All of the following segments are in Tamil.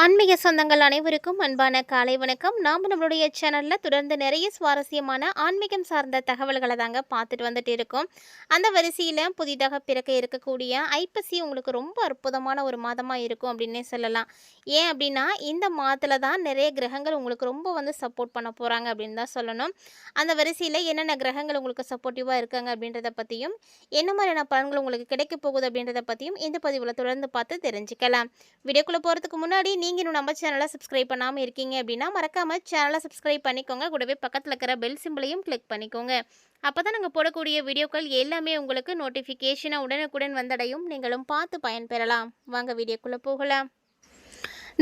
ஆன்மீக சொந்தங்கள் அனைவருக்கும் அன்பான காலை வணக்கம். நாம் நம்மளுடைய சேனலில் தொடர்ந்து நிறைய சுவாரஸ்யமான ஆன்மீகம் சார்ந்த தகவல்களை தாங்க பார்த்துட்டு வந்துட்டு இருக்கோம். அந்த வரிசையில் புதிதாக பிறக்க இருக்கக்கூடிய ஐப்பசி உங்களுக்கு ரொம்ப அற்புதமான ஒரு மாதமாக இருக்கும் அப்படின்னே சொல்லலாம். ஏன் அப்படின்னா இந்த மாதத்தில் தான் நிறைய கிரகங்கள் உங்களுக்கு ரொம்ப வந்து சப்போர்ட் பண்ண போகிறாங்க அப்படின்னு தான் சொல்லணும். அந்த வரிசையில் என்னென்ன கிரகங்கள் உங்களுக்கு சப்போர்ட்டிவாக இருக்காங்க அப்படின்றத பற்றியும் என்ன மாதிரியான பலன்கள் உங்களுக்கு கிடைக்க போகுது அப்படின்றத பற்றியும் இந்த பதிவில் தொடர்ந்து பார்த்து தெரிஞ்சுக்கலாம். வீடியோக்குள்ளே போகிறதுக்கு முன்னாடி நீங்கள் இன்னும் நம்ம சேனலை சப்ஸ்கிரைப் பண்ணாமல் இருக்கீங்க அப்படின்னா மறக்காமல் சேனலை சப்ஸ்கிரைப் பண்ணிக்கோங்க. கூடவே பக்கத்தில் இருக்கிற பெல் சிம்பிளையும் கிளிக் பண்ணிக்கோங்க. அப்போ தான் நாங்கள் போடக்கூடிய வீடியோக்கள் எல்லாமே உங்களுக்கு நோட்டிஃபிகேஷனாக உடனுக்குடன் வந்தடையும். நீங்களும் பார்த்து பயன்பெறலாம். வாங்க வீடியோக்குள்ளே போகலாம்.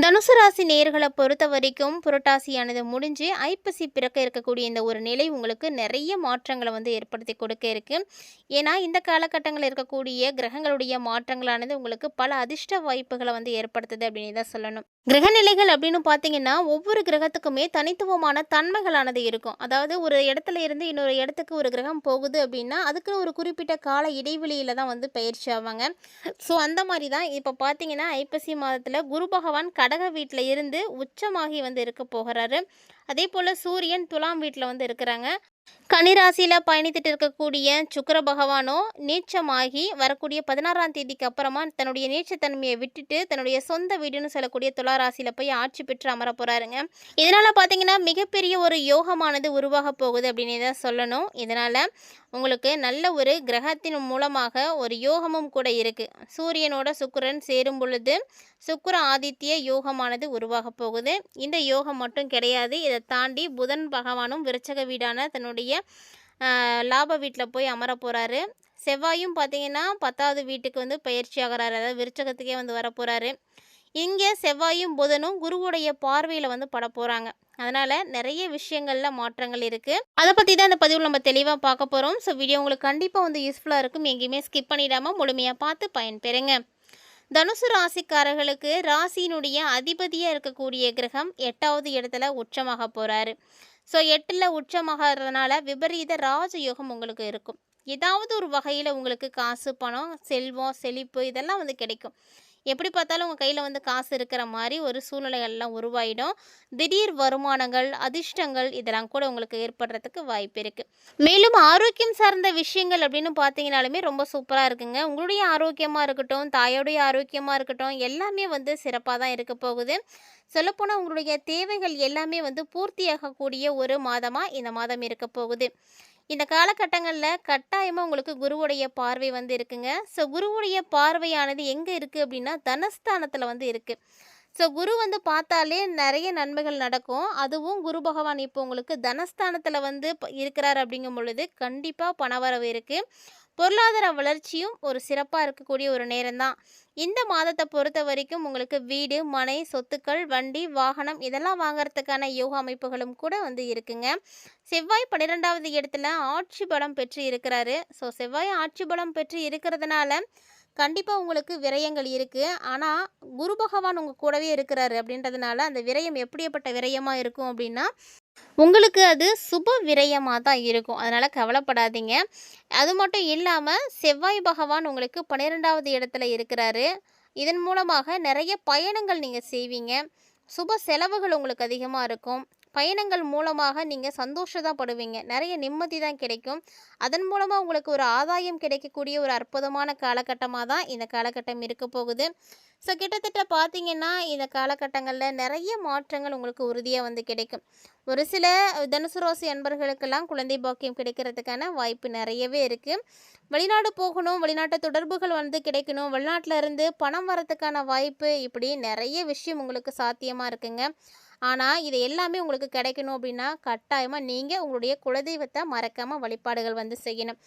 தனுசு ராசி நேர்களை பொறுத்த வரைக்கும் புரட்டாசியானது முடிஞ்சு ஐப்பசி பிறக்க இருக்கக்கூடிய இந்த ஒரு நிலை உங்களுக்கு நிறைய மாற்றங்களை வந்து ஏற்படுத்தி கொடுக்க இருக்குது ஏன்னா இந்த காலகட்டங்களில் இருக்கக்கூடிய கிரகங்களுடைய மாற்றங்களானது உங்களுக்கு பல அதிர்ஷ்ட வாய்ப்புகளை வந்து ஏற்படுத்துது அப்படின்னு தான் சொல்லணும். கிரகநிலைகள் அப்படின்னு பார்த்தீங்கன்னா ஒவ்வொரு கிரகத்துக்குமே தனித்துவமான தன்மைகளானது இருக்கும். அதாவது ஒரு இடத்துல இருந்து இன்னொரு இடத்துக்கு ஒரு கிரகம் போகுது அப்படின்னா அதுக்குன்னு ஒரு குறிப்பிட்ட கால இடைவெளியில் தான் வந்து பயிற்சி ஆவாங்க. ஸோ அந்த மாதிரி தான் இப்போ பார்த்தீங்கன்னா ஐப்பசி மாதத்தில் குரு பகவான் கடக வீட்டில் இருந்து உச்சமாகி வந்து இருக்க போகிறாரு. அதே போல் சூரியன் துலாம் வீட்டில் வந்து இருக்கிறாங்க. கன்னிராசியில் பயணித்துட்டு இருக்கக்கூடிய சுக்கர பகவானோ நீச்சமாகி வரக்கூடிய பதினாறாம் தேதிக்கு அப்புறமா தன்னுடைய நீச்சத்தன்மையை விட்டுட்டு தன்னுடைய சொந்த வீடுன்னு சொல்லக்கூடிய துளாராசியில் போய் ஆட்சி பெற்று அமர போகிறாருங்க இதனால் பார்த்தீங்கன்னா மிகப்பெரிய ஒரு யோகமானது உருவாக போகுது அப்படின்னு தான் சொல்லணும். இதனால் உங்களுக்கு நல்ல ஒரு கிரகத்தின் மூலமாக ஒரு யோகமும் கூட இருக்குது சூரியனோட சுக்கரன் சேரும் பொழுது சுக்கர ஆதித்ய யோகமானது உருவாக போகுது. இந்த யோகம் மட்டும் கிடையாது. இதை தாண்டி புதன் பகவானும் விருச்சக வீடான தன்னுடைய தன்னுடைய லாப வீட்டில் போய் அமர போகிறாரு செவ்வாயும் பார்த்தீங்கன்னா பத்தாவது வீட்டுக்கு வந்து பயிற்சி ஆகிறாரு. அதாவது விருச்சகத்துக்கே வந்து வர போகிறாரு இங்கே செவ்வாயும் புதனும் குருவுடைய பார்வையில் வந்து பட போகிறாங்க அதனால் நிறைய விஷயங்களில் மாற்றங்கள் இருக்குது அதை பற்றி தான் இந்த பதிவில் நம்ம தெளிவாக பார்க்க போகிறோம் ஸோ வீடியோ உங்களுக்கு கண்டிப்பாக வந்து யூஸ்ஃபுல்லாக இருக்கும். எங்கேயுமே ஸ்கிப் பண்ணிடாமல் முழுமையாக பார்த்து பயன்பெறுங்க. தனுசு ராசிக்காரர்களுக்கு ராசியினுடைய அதிபதியாக இருக்கக்கூடிய கிரகம் எட்டாவது இடத்துல உச்சமாக போகிறாரு ஸோ எட்டில் உச்சமாகறதுனால விபரீத ராஜயோகம் உங்களுக்கு இருக்கும். ஏதாவது ஒரு வகையில் உங்களுக்கு காசு பணம் செல்வம் செழிப்பு இதெல்லாம் வந்து கிடைக்கும். எப்படி பார்த்தாலும் உங்கள் கையில் வந்து காசு இருக்கிற மாதிரி ஒரு சூழ்நிலைகள்லாம் உருவாயிடும். திடீர் வருமானங்கள் அதிர்ஷ்டங்கள் இதெல்லாம் கூட உங்களுக்கு ஏற்படுறதுக்கு வாய்ப்பு இருக்குது மேலும் ஆரோக்கியம் சார்ந்த விஷயங்கள் அப்படின்னு பார்த்தீங்கனாலுமே ரொம்ப சூப்பராக இருக்குங்க. உங்களுடைய ஆரோக்கியமாக இருக்கட்டும் தாயோடைய ஆரோக்கியமாக இருக்கட்டும் எல்லாமே வந்து சிறப்பாக தான் இருக்க போகுது. சொல்லப்போனால் உங்களுடைய தேவைகள் எல்லாமே வந்து பூர்த்தியாகக்கூடிய ஒரு மாதமாக இந்த மாதம் இருக்க போகுது. இந்த காலகட்டங்களில் கட்டாயமாக உங்களுக்கு குருவுடைய பார்வை வந்து இருக்குங்க. ஸோ குருவுடைய பார்வையானது எங்கே இருக்குது அப்படின்னா தனஸ்தானத்தில் வந்து இருக்குது ஸோ குரு வந்து பார்த்தாலே நிறைய நன்மைகள் நடக்கும். அதுவும் குரு பகவான் இப்போ உங்களுக்கு தனஸ்தானத்தில் வந்து இருக்கிறார் அப்படிங்கும் பொழுது கண்டிப்பாக பணவரவு இருக்குது பொருளாதார வளர்ச்சியும் ஒரு சிறப்பாக இருக்கக்கூடிய ஒரு நேரம்தான். இந்த மாதத்தை பொறுத்த வரைக்கும் உங்களுக்கு வீடு மனை சொத்துக்கள் வண்டி வாகனம் இதெல்லாம் வாங்குறதுக்கான யோக அமைப்புகளும் கூட வந்து இருக்குங்க. செவ்வாய் பன்னிரெண்டாவது இடத்துல ஆட்சி பலம் பெற்று இருக்கிறாரு. ஸோ செவ்வாய் ஆட்சி பலம் பெற்று இருக்கிறதுனால கண்டிப்பாக உங்களுக்கு விரயங்கள் இருக்குது ஆனால் குரு பகவான் உங்கள் கூடவே இருக்கிறாரு அப்படின்றதுனால அந்த விரயம் எப்படிப்பட்ட விரயமாக இருக்கும் அப்படின்னா உங்களுக்கு அது சுப விரயமாக தான் இருக்கும். அதனால் கவலைப்படாதீங்க. அது மட்டும் இல்லாமல் செவ்வாய் பகவான் உங்களுக்கு பன்னிரெண்டாவது இடத்துல இருக்கிறாரு. இதன் மூலமாக நிறைய பயணங்கள் நீங்கள் செய்வீங்க. சுப செலவுகள் உங்களுக்கு அதிகமாக இருக்கும். பயணங்கள் மூலமாக நீங்கள் சந்தோஷதாப்படுவீங்க நிறைய நிம்மதி தான் கிடைக்கும். அதன் மூலமாக உங்களுக்கு ஒரு ஆதாயம் கிடைக்கக்கூடிய ஒரு அற்புதமான காலகட்டமாக தான் இந்த காலகட்டம் இருக்க போகுது. ஸோ கிட்டத்தட்ட பார்த்தீங்கன்னா இந்த காலகட்டங்களில் நிறைய மாற்றங்கள் உங்களுக்கு உறுதியாக வந்து கிடைக்கும். ஒரு சில தனுசு ராசி அன்பர்களுக்கெல்லாம் குழந்தை பாக்கியம் கிடைக்கிறதுக்கான வாய்ப்பு நிறையவே இருக்குது வெளிநாடு போகணும் வெளிநாட்டு தொடர்புகள் வந்து கிடைக்கணும் வெளிநாட்டில் இருந்து பணம் வரத்துக்கான வாய்ப்பு இப்படி நிறைய விஷயம் உங்களுக்கு சாத்தியமாக இருக்குங்க. ஆனால் இது எல்லாமே உங்களுக்கு கிடைக்கணும் அப்படின்னா கட்டாயமாக நீங்கள் உங்களுடைய குலதெய்வத்தை மறக்காமல் வழிபாடுகள் வந்து செய்யணும்.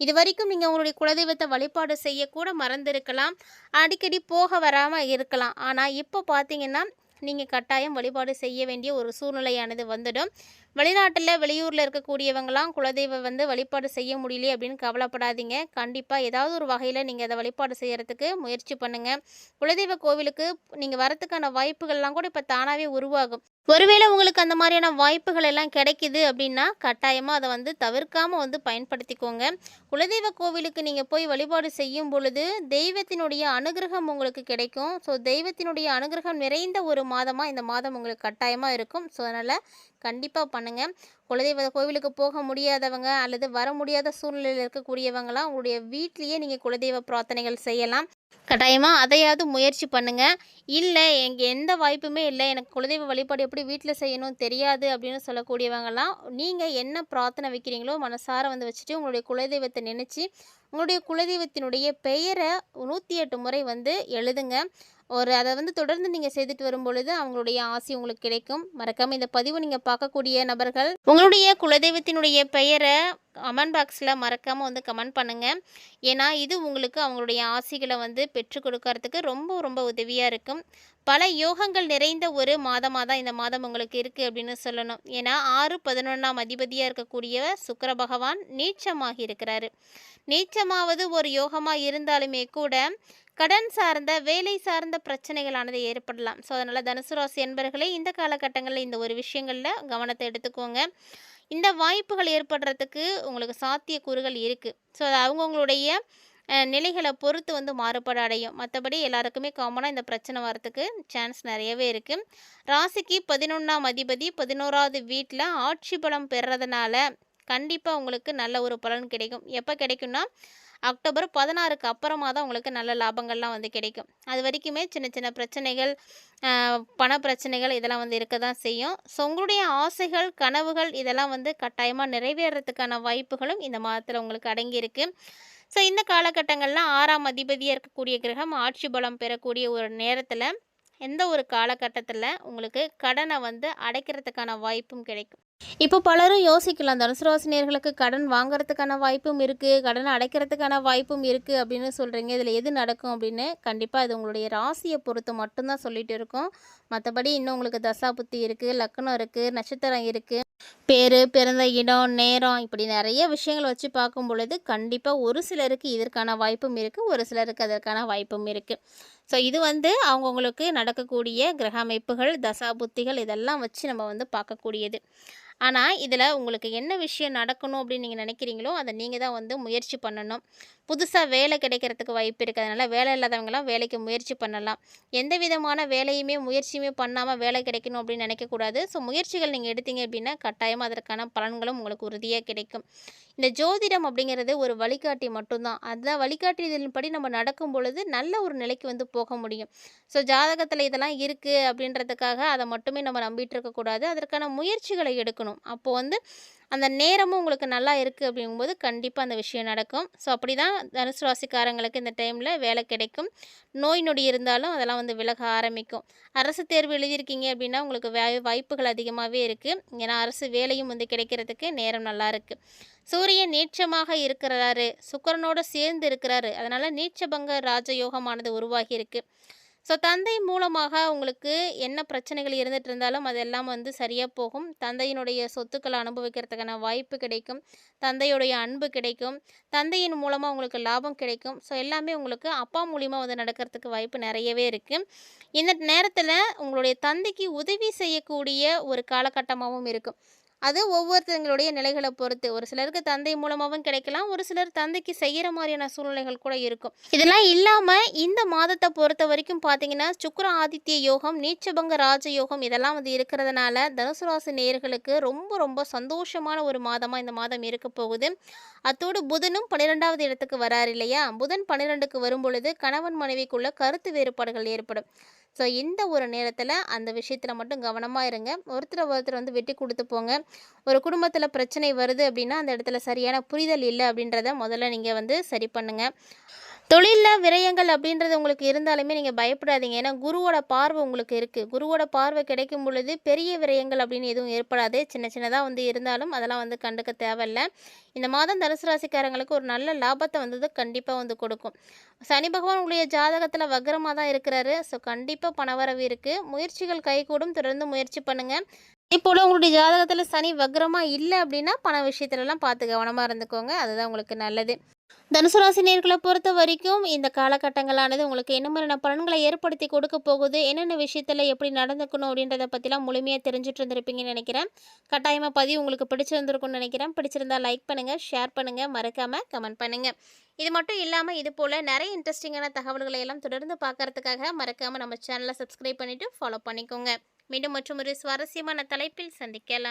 இது வரைக்கும் நீங்கள் உங்களுடைய குலதெய்வத்தை வழிபாடு செய்யக்கூட மறந்துருக்கலாம். அடிக்கடி போக வராமல் இருக்கலாம். ஆனால் இப்போ பார்த்தீங்கன்னா நீங்கள் கட்டாயம் வழிபாடு செய்ய வேண்டிய ஒரு சூழ்நிலையானது வந்துடும். வெளிநாட்டில் வெளியூரில் இருக்கக்கூடியவங்களாம் குலதெய்வம் வந்து வழிபாடு செய்ய முடியலையே அப்படின்னு கவலைப்படாதீங்க. கண்டிப்பாக ஏதாவது ஒரு வகையில் நீங்கள் அதை வழிபாடு செய்கிறதுக்கு முயற்சி பண்ணுங்கள் குலதெய்வ கோவிலுக்கு நீங்கள் வரத்துக்கான வாய்ப்புகள்லாம் கூட இப்போ தானாகவே உருவாகும். ஒருவேளை உங்களுக்கு அந்த மாதிரியான வாய்ப்புகள் எல்லாம் கிடைக்குது அப்படின்னா கட்டாயமாக அதை வந்து தவிர்க்காமல் வந்து பயன்படுத்திக்கோங்க. குலதெய்வ கோவிலுக்கு நீங்கள் போய் வழிபாடு செய்யும் பொழுது தெய்வத்தினுடைய அனுகிரகம் உங்களுக்கு கிடைக்கும். ஸோ தெய்வத்தினுடைய அனுகிரகம் நிறைந்த ஒரு மாதமாக இந்த மாதம் உங்களுக்கு கட்டாயமாக இருக்கும். ஸோ அதனால் கண்டிப்பாக பண்ணுங்கள் குலதெய்வ கோவிலுக்கு போக முடியாதவங்க அல்லது வர முடியாத சூழ்நிலையில் இருக்கக்கூடியவங்களாம் உங்களுடைய வீட்லேயே நீங்கள் குலதெய்வ பிரார்த்தனைகள் செய்யலாம். கட்டாயமாக அதையாவது முயற்சி பண்ணுங்கள் இல்லை எங்கள் எந்த வாய்ப்புமே இல்லை. எனக்கு குலதெய்வ வழிபாடு எப்படி வீட்டில் செய்யணும் தெரியாது அப்படின்னு சொல்லக்கூடியவங்கலாம் நீங்கள் என்ன பிரார்த்தனை வைக்கிறீங்களோ மனசார வந்து வச்சுட்டு உங்களுடைய குலதெய்வத்தை நினச்சி உங்களுடைய குலதெய்வத்தினுடைய பெயரை நூற்றி எட்டு முறை வந்து எழுதுங்க. ஒரு அதை வந்து தொடர்ந்து நீங்கள் செய்துட்டு வரும் பொழுது அவங்களுடைய ஆசை உங்களுக்கு கிடைக்கும். மறக்காமல் இந்த பதிவு நீங்கள் பார்க்கக்கூடிய நபர்கள் உங்களுடைய குலதெய்வத்தினுடைய பெயரை கமெண்ட் பாக்ஸில் மறக்காமல் வந்து கமெண்ட் பண்ணுங்கள் ஏன்னா இது உங்களுக்கு அவங்களுடைய ஆசைகளை வந்து பெற்றுக் கொடுக்கறதுக்கு ரொம்ப ரொம்ப உதவியாக இருக்கும். பல யோகங்கள் நிறைந்த ஒரு மாதமாக தான் இந்த மாதம் உங்களுக்கு இருக்குது அப்படின்னு சொல்லணும். ஏன்னா ஆறு பதினொன்றாம் அதிபதியாக இருக்கக்கூடிய சுக்கர பகவான் நீச்சமாகி இருக்கிறாரு. நீச்சமாவது ஒரு யோகமாக இருந்தாலுமே கூட கடன் சார்ந்த வேலை சார்ந்த பிரச்சனைகளானது ஏற்படலாம். ஸோ அதனால் தனுசு ராசி என்பர்களே இந்த காலகட்டங்களில் இந்த ஒரு விஷயங்களில் கவனத்தை எடுத்துக்கோங்க. இந்த வாய்ப்புகள் ஏற்படுறதுக்கு உங்களுக்கு சாத்தியக்கூறுகள் இருக்குது ஸோ அது அவங்கவுங்களுடைய நிலைகளை பொறுத்து வந்து மாறுபாடு அடையும். மற்றபடி எல்லாருக்குமே காமனாக இந்த பிரச்சனை வரத்துக்கு சான்ஸ் நிறையவே இருக்குது ராசிக்கு பதினொன்றாம் அதிபதி பதினோராவது வீட்டில் ஆட்சி பலம் பெறுறதுனால கண்டிப்பாக உங்களுக்கு நல்ல ஒரு பலன் கிடைக்கும். எப்போ கிடைக்கும்னா அக்டோபர் பதினாறுக்கு அப்புறமா தான் உங்களுக்கு நல்ல லாபங்கள்லாம் வந்து கிடைக்கும். அது வரைக்குமே சின்ன சின்ன பிரச்சனைகள் பண பிரச்சனைகள் இதெல்லாம் வந்து இருக்க தான் செய்யும். ஸோ உங்களுடைய ஆசைகள் கனவுகள் இதெல்லாம் வந்து கட்டாயமாக நிறைவேறதுக்கான வாய்ப்புகளும் இந்த மாதத்தில் உங்களுக்கு அடங்கியிருக்கு. ஸோ இந்த காலகட்டங்கள்லாம் ஆறாம் அதிபதியாக இருக்கக்கூடிய கிரகம் ஆட்சி பலம் பெறக்கூடிய ஒரு நேரத்தில் எந்த ஒரு காலகட்டத்தில் உங்களுக்கு கடனை வந்து அடைக்கிறதுக்கான வாய்ப்பும் கிடைக்கும். இப்போ பலரும் யோசிக்கலாம் தனுசு ராசினியர்களுக்கு கடன் வாங்குறதுக்கான வாய்ப்பும் இருக்குது கடனை அடைக்கிறதுக்கான வாய்ப்பும் இருக்குது அப்படின்னு சொல்கிறீங்க இதில் எது நடக்கும் அப்படின்னு கண்டிப்பாக இது உங்களுடைய ராசியை பொறுத்து மட்டும்தான் சொல்லிட்டு இருக்கோம். மற்றபடி இன்னும் உங்களுக்கு தசா புத்தி இருக்குது லக்னம் இருக்குது நட்சத்திரம் இருக்குது பேர் பிறந்த இடம் நேரம் இப்படி நிறைய விஷயங்கள் வச்சு பார்க்கும் பொழுது கண்டிப்பாக ஒரு சிலருக்கு இதற்கான வாய்ப்பும் இருக்குது ஒரு சிலருக்கு அதற்கான வாய்ப்பும் இருக்குது ஸோ இது வந்து அவங்கவுங்களுக்கு நடக்கக்கூடிய கிரக அமைப்புகள் தசா புத்திகள் இதெல்லாம் வச்சு நம்ம வந்து பார்க்கக்கூடியது. ஆனால் இதில் உங்களுக்கு என்ன விஷயம் நடக்கணும் அப்படின்னு நீங்கள் நினைக்கிறீங்களோ அதை நீங்கள் தான் வந்து முயற்சி பண்ணணும். புதுசாக வேலை கிடைக்கிறதுக்கு வாய்ப்பு இருக்கிறதுனால வேலை இல்லாதவங்களாம் வேலைக்கு முயற்சி பண்ணலாம். எந்த விதமான வேலையுமே முயற்சியுமே பண்ணாமல் வேலை கிடைக்கணும் அப்படின்னு நினைக்கக்கூடாது. ஸோ முயற்சிகள் நீங்கள் எடுத்தீங்க அப்படின்னா கட்டாயமாக அதற்கான பலன்களும் உங்களுக்கு உறுதியாக கிடைக்கும். இந்த ஜோதிடம் அப்படிங்கிறது ஒரு வழிகாட்டி மட்டும்தான். அந்த வழிகாட்டியதின்படி நம்ம நடக்கும் பொழுது நல்ல ஒரு நிலைக்கு வந்து போக முடியும். ஸோ ஜாதகத்தில் இதெல்லாம் இருக்குது அப்படின்றதுக்காக அதை மட்டுமே நம்ம நம்பிட்டு இருக்கக்கூடாது. அதற்கான முயற்சிகளை எடுக்கணும். அப்போது வந்து அந்த நேரமும் உங்களுக்கு நல்லா இருக்குது அப்படிங்கும்போது கண்டிப்பாக அந்த விஷயம் நடக்கும். ஸோ அப்படி தான் தனுசு ராசிக்காரங்களுக்கு இந்த டைமில் வேலை கிடைக்கும். நோய் நொடி இருந்தாலும் அதெல்லாம் வந்து விலக ஆரம்பிக்கும். அரசு தேர்வு எழுதியிருக்கீங்க அப்படின்னா உங்களுக்கு வே வாய்ப்புகள் அதிகமாகவே இருக்குது ஏன்னா அரசு வேலையும் வந்து கிடைக்கிறதுக்கு நேரம் நல்லா இருக்குது சூரியன் நீச்சமாக இருக்கிறாரு. சுக்கரனோட சேர்ந்து இருக்கிறாரு. அதனால் நீச்சபங்க ராஜயோகமானது உருவாகி இருக்குது ஸோ தந்தை மூலமாக உங்களுக்கு என்ன பிரச்சனைகள் இருந்துகிட்டு இருந்தாலும் அதெல்லாம் வந்து சரியாக போகும். தந்தையினுடைய சொத்துக்களை அனுபவிக்கிறதுக்கான வாய்ப்பு கிடைக்கும். தந்தையுடைய அன்பு கிடைக்கும். தந்தையின் மூலமாக உங்களுக்கு லாபம் கிடைக்கும். ஸோ எல்லாமே உங்களுக்கு அப்பா மூலியமாக வந்து நடக்கிறதுக்கு வாய்ப்பு நிறையவே இருக்குது இந்த நேரத்தில் உங்களுடைய தந்தைக்கு உதவி செய்யக்கூடிய ஒரு காலகட்டமாகவும் இருக்கும். அது ஒவ்வொருத்தங்களுடைய நிலைகளை பொறுத்து. ஒரு சிலருக்கு தந்தை மூலமாகவும் கிடைக்கலாம் ஒரு சிலர் தந்தைக்கு செய்கிற மாதிரியான சூழ்நிலைகள் கூட இருக்கும். இதெல்லாம் இல்லாமல் இந்த மாதத்தை பொறுத்த வரைக்கும் பார்த்தீங்கன்னா சுக்கர ஆதித்ய யோகம் நீச்சபங்க ராஜ யோகம் இதெல்லாம் வந்து இருக்கிறதுனால தனுசு ராசி நேயர்களுக்கு ரொம்ப ரொம்ப சந்தோஷமான ஒரு மாதமாக இந்த மாதம் இருக்க போகுது. அத்தோடு புதனும் பன்னிரெண்டாவது இடத்துக்கு வராரு இல்லையா? புதன் பன்னிரெண்டுக்கு வரும் பொழுது கணவன் மனைவிக்குள்ள கருத்து வேறுபாடுகள் ஏற்படும். ஸோ இந்த ஒரு நேரத்தில் அந்த விஷயத்தில் மட்டும் கவனமாக இருங்க. ஒருத்தரை ஒருத்தர் வந்து விட்டு கொடுத்து போங்க. ஒரு குடும்பத்தில் பிரச்சனை வருது அப்படின்னா அந்த இடத்துல சரியான புரிதல் இல்லை அப்படின்றத முதல்ல நீங்கள் வந்து சரி பண்ணுங்கள் தொழிலில் விரயங்கள் அப்படின்றது உங்களுக்கு இருந்தாலுமே நீங்கள் பயப்படாதீங்க. ஏன்னா குருவோட பார்வை உங்களுக்கு இருக்குது குருவோட பார்வை கிடைக்கும் பொழுது பெரிய விரயங்கள் அப்படின்னு எதுவும் ஏற்படாது. சின்ன சின்னதாக வந்து இருந்தாலும் அதெல்லாம் வந்து கண்டுக்க தேவையில்ல. இந்த மாதம் தனுசு ராசிக்காரங்களுக்கு ஒரு நல்ல லாபத்தை வந்தது கண்டிப்பாக வந்து கொடுக்கும். சனி பகவான் உங்களுடைய ஜாதகத்தில் வக்ரமாக தான் இருக்கிறாரு. ஸோ கண்டிப்பாக பணவரவு இருக்குது முயற்சிகள் கைகூடும். தொடர்ந்து முயற்சி பண்ணுங்கள் இப்போது உங்களுடைய ஜாதகத்தில் சனி வக்ரமாக இல்லை அப்படின்னா பண விஷயத்துலலாம் பார்த்து கவனமாக இருந்துக்கோங்க. அதுதான் உங்களுக்கு நல்லது. தனுசு ராசி நேர்களை பொறுத்த வரைக்கும் இந்த காலகட்டங்களானது உங்களுக்கு என்ன மாதிரியான பலன்களை ஏற்படுத்தி கொடுக்க போகுது? என்னென்ன விஷயத்தில் எப்படி நடந்துக்கணும் அப்படின்றத பற்றிலாம் முழுமையாக தெரிஞ்சுட்டு இருந்திருப்பீங்கன்னு நினைக்கிறேன். கட்டாயமாக பதிவு உங்களுக்கு பிடிச்சிருந்துருக்கும்னு நினைக்கிறேன். பிடிச்சிருந்தா லைக் பண்ணுங்கள் ஷேர் பண்ணுங்கள் மறக்காமல் கமெண்ட் பண்ணுங்கள் இது மட்டும் இல்லாமல் இது போல் நிறைய இன்ட்ரெஸ்டிங்கான தகவல்களை எல்லாம் தொடர்ந்து பார்க்கறதுக்காக மறக்காமல் நம்ம சேனலை சப்ஸ்கிரைப் பண்ணிவிட்டு ஃபாலோ பண்ணிக்கோங்க. மீண்டும் மற்றும் ஒரு சுவாரஸ்யமான தலைப்பில் சந்திக்கலாம்.